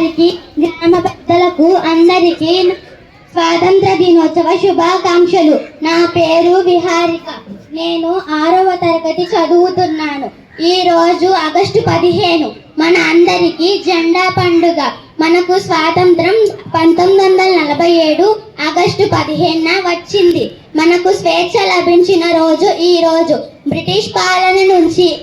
గారికి గ్రామ పెద్దలకు అందరికీ స్వాతంత్ర దినోత్సవ శుభాకాంక్షలు. నా పేరు విహారిక. నేను ఆరవ తరగతి చదువుతున్నాను. ఈ రోజు ఆగస్టు పదిహేను. మన అందరికీ జెండా పండుగ. మనకు స్వాతంత్రం పంతొమ్మిది వందల నలభై ఏడు ఆగస్టు పదిహేనున వచ్చింది. మనకు స్వేచ్ఛ లభించిన రోజు ఈ రోజు. బ్రిటిష్ పాలన నుంచి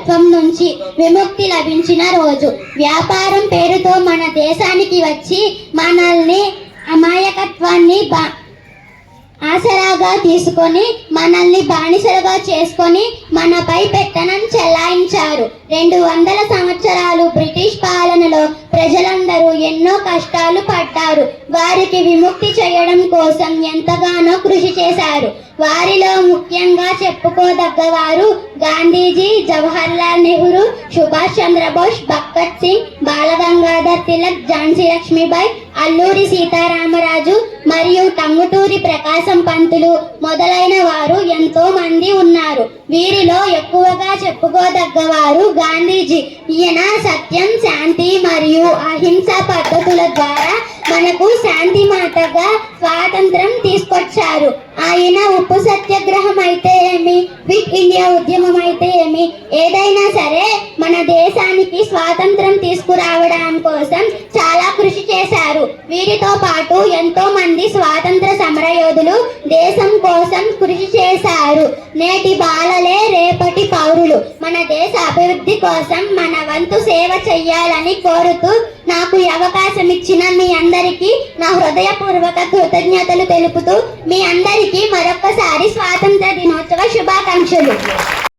అమానుషత్వం నుంచి విముక్తి లభించిన రోజు. వ్యాపారం పేరుతో మన దేశానికి వచ్చి మనల్ని అమాయకత్వాన్ని బా ఆసరాగా తీసుకొని మనల్ని బానిసలుగా చేసుకొని మనపై పెత్తనం చెలాయించారు. రెండు వందల సంవత్సరాలు బ్రిటిష్ పాలనలో ప్రజలందరూ ఎన్నో కష్టాలు పడ్డారు. వారికి విముక్తి చేయడం కోసం ఎంతగానో కృషి చేశారు. వారిలో ముఖ్యంగా చెప్పుకోదగ్గ వారు గాంధీజీ జవహర్లాల్ నెహ్రూ సుభాష్ చంద్రబోస్ భగత్ సింగ్ బాలగంగాధర్ తిలక్ ఝాన్సీ లక్ష్మీబాయి అల్లూరి సీతారామరాజు మరియు టంగుటూరి ప్రకాశం పంతులు మొదలైన వారు ఎంతో మంది ఉన్నారు. వీరిలో ఎక్కువగా చెప్పుకోదగ్గవారు గాంధీజీ. ఈయన సత్యం శాంతి మరియు అహింస పద్ధతుల ద్వారా మనకు శాంతి మాతగా స్వాతంత్రం తీసుకొచ్చారు. ఆయన ఉప్పు సత్య క్విట్ ఇండియా ఉద్యమం అయితే ఏమి? ఏదైనా సరే మన దేశానికి స్వాతంత్రం తీసుకురావడం కోసం చాలా కృషి చేశారు. వీరితో పాటు ఎంతో మంది స్వాతంత్ర సమరయోధులు దేశం కోసం కృషి చేశారు. నేటి బాలలే రేపటి పౌరులు. మన దేశ అభివృద్ధి కోసం మన వంతు సేవ చెయ్యాలని కోరుతూ నాకు ఈ అవకాశం ఇచ్చిన మీ అందరికీ నా హృదయపూర్వక కృతజ్ఞతలు తెలుపుతూ మీ అందరికీ మరొక్కసారి స్వాతంత్ర దినోత్సవ శుభాకాంక్షలు